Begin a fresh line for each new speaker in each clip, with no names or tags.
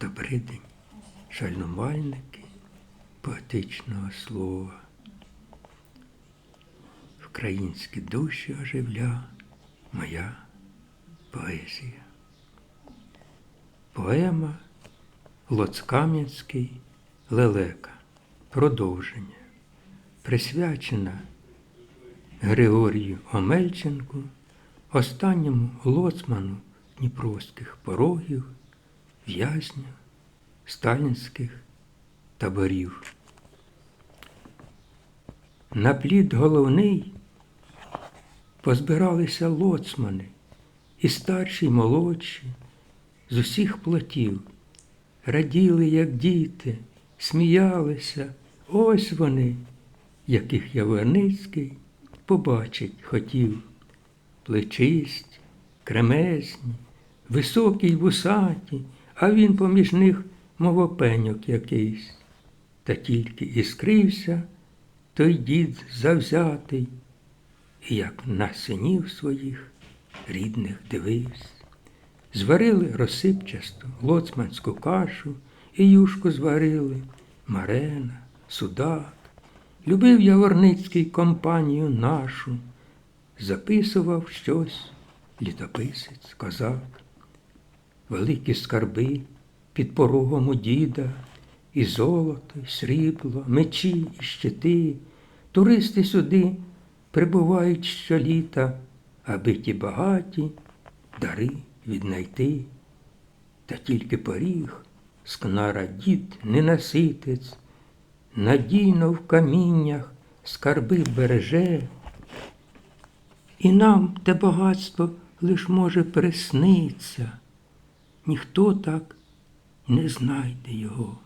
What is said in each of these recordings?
Добрий день, шальнувальники поетичного слова. Українські душі оживля моя поезія. Поема Лоцкам'янський Лелека. Продовження. Присвячена Григорію Омельченку, останньому лоцману Дніпровських порогів, в'язню сталінських таборів. На плід головний позбиралися лоцмани, і старші, і молодші, з усіх плотів, раділи, як діти, сміялися, ось вони, яких Яворницький побачить хотів. Плечисті, кремезні, високі й вусаті, а він поміж них, мов опеньок якийсь. Та тільки і скрився той дід завзятий, і як на синів своїх рідних дивився. Зварили розсипчасту лоцманську кашу, і юшку зварили, марена, судак. Любив Яворницький компанію нашу, записував щось літописець, козак. Великі скарби під порогом у діда, і золото, і срібло, мечі і щити. Туристи сюди прибувають щоліта, аби ті багаті дари віднайти. Та тільки поріг, скнара дід ненаситець, надійно в каміннях скарби береже. І нам те багатство лиш може присниться, ніхто так не знайде його.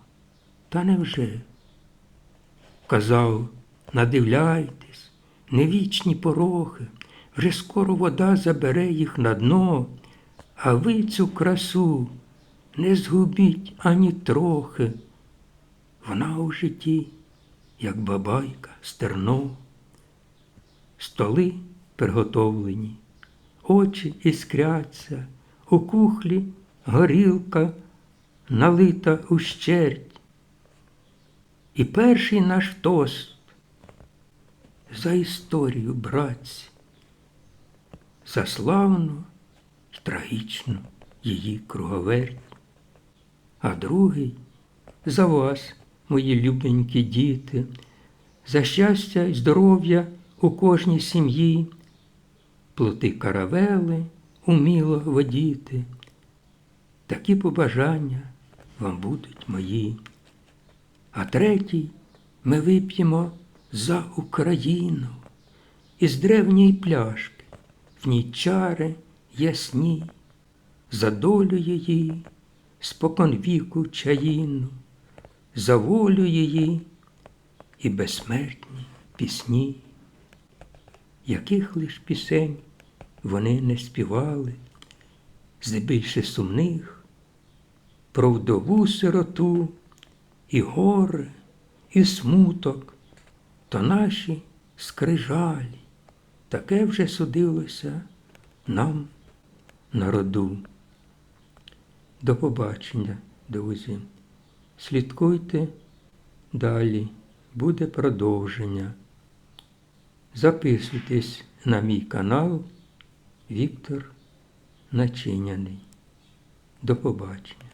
Та невже? Казав, надивляйтесь, невічні порохи, вже скоро вода забере їх на дно, а ви цю красу не згубіть ані трохи. Вона у житті, як бабайка, стерно, столи приготовлені, очі іскряться, у кухлі горілка налита ущерть. І перший наш тост за історію, братці, за славну й трагічну її круговерть, а другий за вас, мої любенькі діти, за щастя й здоров'я у кожній сім'ї, плоти каравели уміло водіти. Такі побажання вам будуть мої. А третій ми вип'ємо за Україну. Із древньої пляшки, в ній чари ясні, за долю її, спокон віку чаїну, за волю її і безсмертні пісні, яких лиш пісень вони не співали, здебільше сумних, про вдову сироту і горе, і смуток, то наші скрижалі, таке вже судилося нам на роду. До побачення, друзі. Слідкуйте далі, буде продовження. Записуйтесь на мій канал Віктор Начиняний. До побачення.